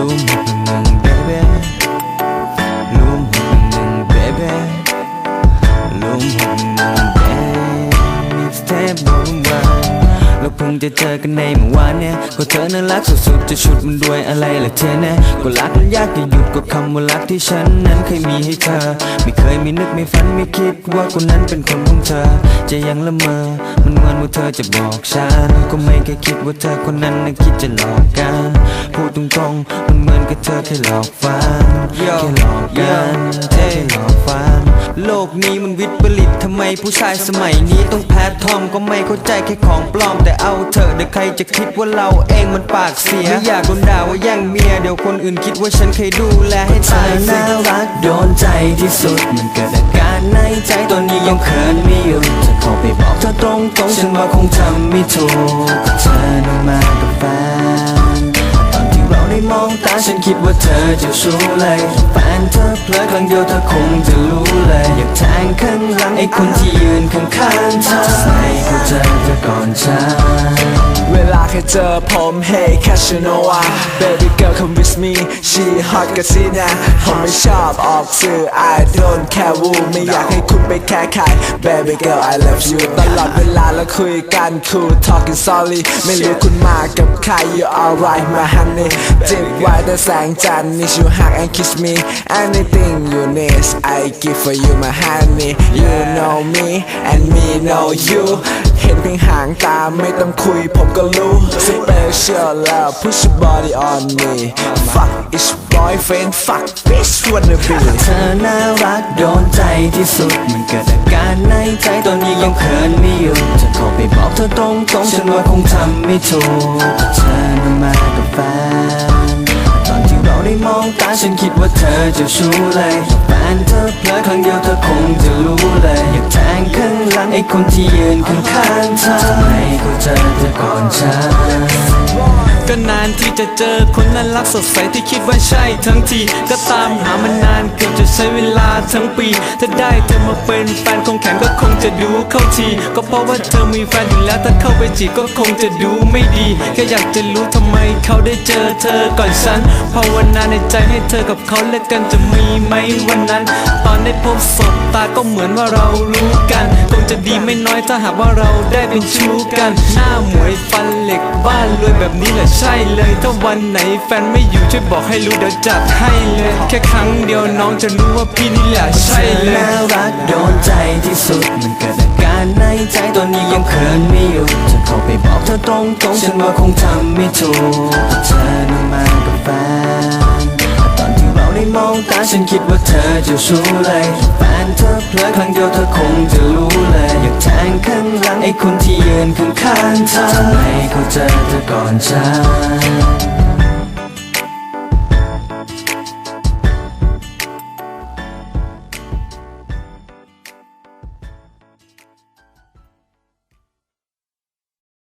ลู งจะเจอกันในเมื่อวานเนี่ยก็เธอน่ารักสุดๆจะชุดมันด้วยอะไรล่ะเธอนะก็รักมันยากจะหยุดก็คำว่ารักที่ฉันนั้นเคยมีให้เธอ ไม่เคยมีนึกไม่ฝันไม่คิดว่าคนนั้นเป็นคนของเธอ จะยังละเมอ มันเหมือนว่าเธอจะบอกฉันก็ไม่เคยคิดว่าเธอคนนั้นนั้นคิดจะหลอกกัน พูดตรงๆมันเหมือนกับเธอแค่หลอกฟันแค่หลอกกันเธอแค่หลอกฟัน โลกนี้มันวิปริตทำไมผู้ชายสมัยนี้ต้องแพ้ทอมก็ไม่เข้าใจแค่ของปลอม แต่เอาเถอะเดี๋ยวใครจะคิดว่าเราเองมันปากเสียไม่อยากโดนด่าว่าแย่งเมียเดี๋ยวคนอื่นคิดว่าฉันเคยดูแลให้ตายน่ารักโดนใจที่สุดมันเกิดอาการในใจตอนนี้ยังเขินไม่หยุดจะขอไปบอกเธอตรงๆฉันว่าคงทำไม่ถูกก็เธอนั้นมากับแฟน ฉันคิดว่าเธอจะรู้เลยแฟนเธอเพลอครั้งเดียวเธอคงจะรู้เลย อยากแทงข้างหลังไอ้คนที่ยืนข้างๆเธอไม่เข้าใจเธอก่อนฉัน เวลาแค่เจอผม Hey Casanova Baby girl come with me She hot กันสินะผมไม่ชอบออกสื่อ I don't care who ไม่อยากให้คุณไปแค่ใคร Baby girl I love you ตลอดเวลาแล้วคุยกันคูล talking sorry ไม่รู้คุณมากับใคร You alright my honey จิบไว้แต่แสงจันทร์ Need you hug and kiss me Anything you need I give for you my honey You know me and me know you เห็นเพียงหางตาไม่ต้องคุยผมก็รู้ Special love push your body on me Fuck is boyfriend fuck bitch wanna be เธอน่ารักโดนใจที่สุด มันเกิดอาการในใจตอนนี้ยังเขินไม่หยุดจะขอไปบอกเธอตรงๆฉันว่าคงทำไม่ถูกเธอมากับแฟน ไม่มองตาฉันคิดว่าเธอจะชู้เลยแฟนเธอเพลอครั้งเดียวเธอคงจะรู้เลยอยากแทงข้างหลังไอ้คนที่ยืนข้างๆเธอไม่เข้าใจเธอก่อนฉัน ก็นานที่จะเจอคนนั้นรักสดใสที่คิดว่าใช่ทั้งทีก็ตามหามานานเกือบจะใช้เวลาทั้งปี ถ้าได้เธอมาเป็นแฟนคงแข็งก็คงจะดูเข้าที ก็เพราะว่าเธอมีแฟนอยู่แล้วถ้าเข้าไปจีก็คงจะดูไม่ดีแค่อยากจะรู้ทำไมเขาได้เจอเธอก่อนฉันภาวนาในใจให้เธอกับเขาเลิกกันจะมีไหมวันนั้นตอน ได้พบศพตาก็เหมือนว่าเรารู้กัน คงจะดีไม่น้อยถ้าหากว่าเราได้เป็นชู้กัน หน้าหมวยฟันเหล็กบ้านรวยแบบนี้แหละใช่เลย ถ้าวันไหนแฟนไม่อยู่ช่วยบอกให้รู้เดี๋ยวจัดให้เลย แค่ครั้งเดียวน้องจะรู้ว่าพี่นี่แหละใช่เลยน่ารักโดนใจที่สุดมันเกิดอาการในใจตอนนี้ยังเขินไม่หยุดจะขอไปบอกเธอตรงๆฉันว่าคงทำไม่ถูกเธอนั้นมากับแฟน ตาฉันคิดว่าเธอจะชู้เลยแฟนเธอเพลอครั้งเดียวเธอคงจะรู้เลยอยากแทงข้างหลังไอ้คนที่ยืนข้างๆเธอทำไมเขาเจอเธอก่อนฉัน